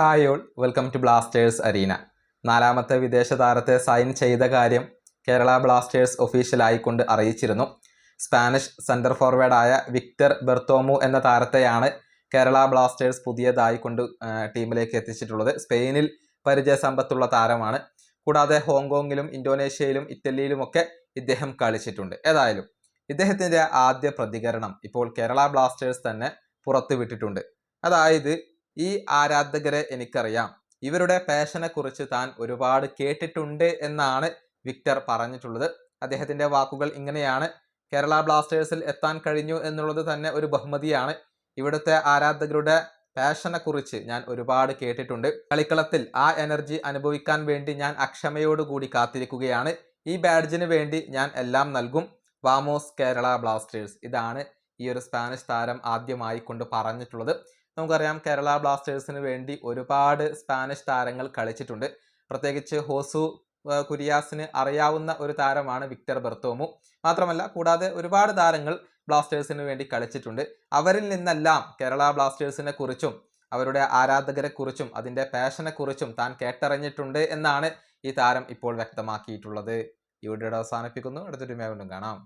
Hi all welcome to Blasters arena നാലാമത്തെ വിദേശ താരത്തെ സൈൻ ചെയ്ത കാര്യം കേരള ബ്ലാസ്റ്റേഴ്സ് ഒഫീഷ്യലായിക്കൊണ്ട് അറിയിച്ചിരുന്നു. സ്പാനിഷ് സെന്റർ ഫോർവേഡായ വിക്ടർ ബെർത്തോമു എന്ന താരത്തെയാണ് കേരള ബ്ലാസ്റ്റേഴ്സ് പുതിയതായി കൊണ്ട് ടീമിലേക്ക് എത്തിച്ചിട്ടുള്ളത്. സ്പെയിനിൽ പരിചയസമ്പത്തുള്ള താരമാണ്. കൂടാതെ ഹോങ്കോങ്ങിലും ഇന്തോനേഷ്യയിലും ഇറ്റലിയിലുമൊക്കെ ഇദ്ദേഹം കളിച്ചിട്ടുണ്ട്. ഏതായാലും ഇദ്ദേഹത്തിന്റെ ആദ്യ പ്രതികരണം ഇപ്പോൾ കേരള ബ്ലാസ്റ്റേഴ്സ് തന്നെ പുറത്തുവിട്ടിട്ടുണ്ട്. അതായത് ഈ ആരാധകരെ എനിക്കറിയാം. ഇവരുടെ പാഷനെ കുറിച്ച് താൻ ഒരുപാട് കേട്ടിട്ടുണ്ട് എന്നാണ് വിക്ടർ പറഞ്ഞിട്ടുള്ളത്. അദ്ദേഹത്തിന്റെ വാക്കുകൾ ഇങ്ങനെയാണ്. കേരള ബ്ലാസ്റ്റേഴ്സിൽ എത്താൻ കഴിഞ്ഞു എന്നുള്ളത് തന്നെ ഒരു ബഹുമതിയാണ്. ഇവിടുത്തെ ആരാധകരുടെ പാഷനെ കുറിച്ച് ഞാൻ ഒരുപാട് കേട്ടിട്ടുണ്ട്. കളിക്കളത്തിൽ ആ എനർജി അനുഭവിക്കാൻ വേണ്ടി ഞാൻ അക്ഷമയോടുകൂടി കാത്തിരിക്കുകയാണ്. ഈ ബാഡ്ജിന് വേണ്ടി ഞാൻ എല്ലാം നൽകും. വാമോസ് കേരള ബ്ലാസ്റ്റേഴ്സ്. ഇതാണ് ഈ ഒരു സ്പാനിഷ് താരം ആദ്യമായി കൊണ്ട് പറഞ്ഞിട്ടുള്ളത്. നമുക്കറിയാം കേരള ബ്ലാസ്റ്റേഴ്സിന് വേണ്ടി ഒരുപാട് സ്പാനിഷ് താരങ്ങൾ കളിച്ചിട്ടുണ്ട്. പ്രത്യേകിച്ച് ഹോസു കുരിയാസിന് അറിയാവുന്ന ഒരു താരമാണ് വിക്ടർ ബെർത്തോമു. മാത്രമല്ല കൂടാതെ ഒരുപാട് താരങ്ങൾ ബ്ലാസ്റ്റേഴ്സിന് വേണ്ടി കളിച്ചിട്ടുണ്ട്. അവരിൽ നിന്നെല്ലാം കേരള ബ്ലാസ്റ്റേഴ്സിനെ കുറിച്ചും അവരുടെ ആരാധകരെ കുറിച്ചും അതിന്റെ പാഷനെ കുറിച്ചും താൻ കേട്ടറിഞ്ഞിട്ടുണ്ട് എന്നാണ് ഈ താരം ഇപ്പോൾ വ്യക്തമാക്കിയിട്ടുള്ളത്. ഈ വീഡിയോയുടെ അവസാനിപ്പിക്കുന്നു. അടുത്തൊരു വീണ്ടും കാണാം.